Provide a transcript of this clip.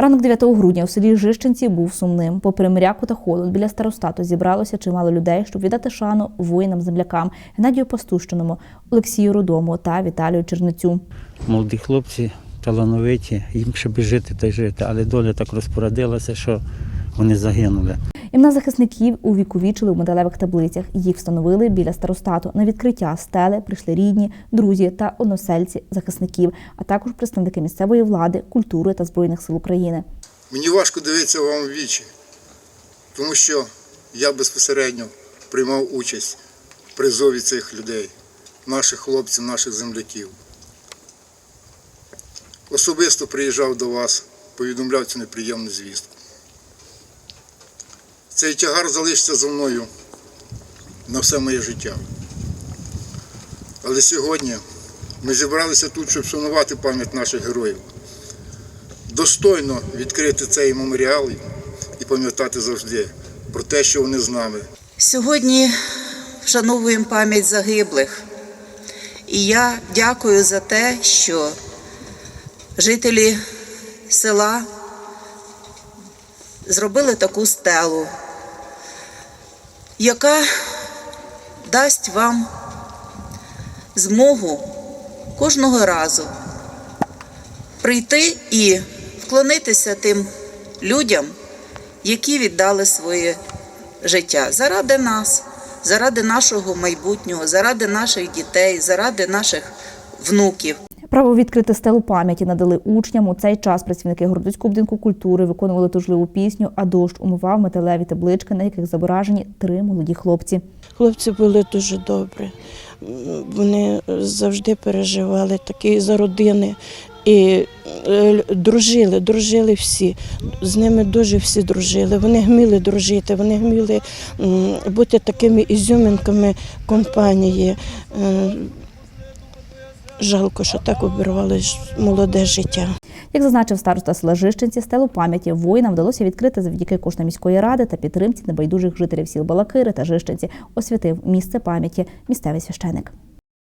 Ранок 9 грудня у селі Жищенці був сумним. Попри мряку та холод, біля старостату зібралося чимало людей, щоб віддати шану воїнам-землякам Геннадію Пастущиному, Олексію Рудому та Віталію Черницю. молоді хлопці, талановиті, їм ще би жити та й жити, але доля так розпорядилася, що вони загинули. Імена захисників увіковічили у металевих таблицях. Їх встановили біля старостату. На відкриття стели прийшли рідні, друзі та односельці захисників, а також представники місцевої влади, культури та збройних сил України. Мені важко дивитися вам в вічі, тому що я безпосередньо приймав участь в призові цих людей, наших хлопців, наших земляків. Особисто приїжджав до вас, повідомляв цю неприємну звістку. Цей тягар залишиться зі мною на все моє життя. Але сьогодні ми зібралися тут, щоб вшанувати пам'ять наших героїв достойно відкрити цей меморіал і пам'ятати завжди про те, що вони з нами. Сьогодні вшановуємо пам'ять загиблих. І я дякую за те, що жителі села зробили таку стелу, яка дасть вам змогу кожного разу прийти і вклонитися тим людям, які віддали своє життя заради нас, заради нашого майбутнього, заради наших дітей, заради наших внуків. Право відкрити стелу пам'яті надали учням. У цей час працівники Городоцького будинку культури виконували тужливу пісню, а дощ умивав металеві таблички, на яких зображені три молоді хлопці. Хлопці були дуже добрі. Вони завжди переживали такі за родини і е, дружили, дружили всі. З ними дуже всі дружили. Вони вміли дружити, вони вміли бути такими ізюминками компанії. Жалко, що так обірвали молоде життя. Як зазначив староста села Жищенці, стелу пам'яті воїнам вдалося відкрити завдяки коштам міської ради та підтримці небайдужих жителів сіл Балакири та Жищенці. Освятив місце пам'яті місцевий священик.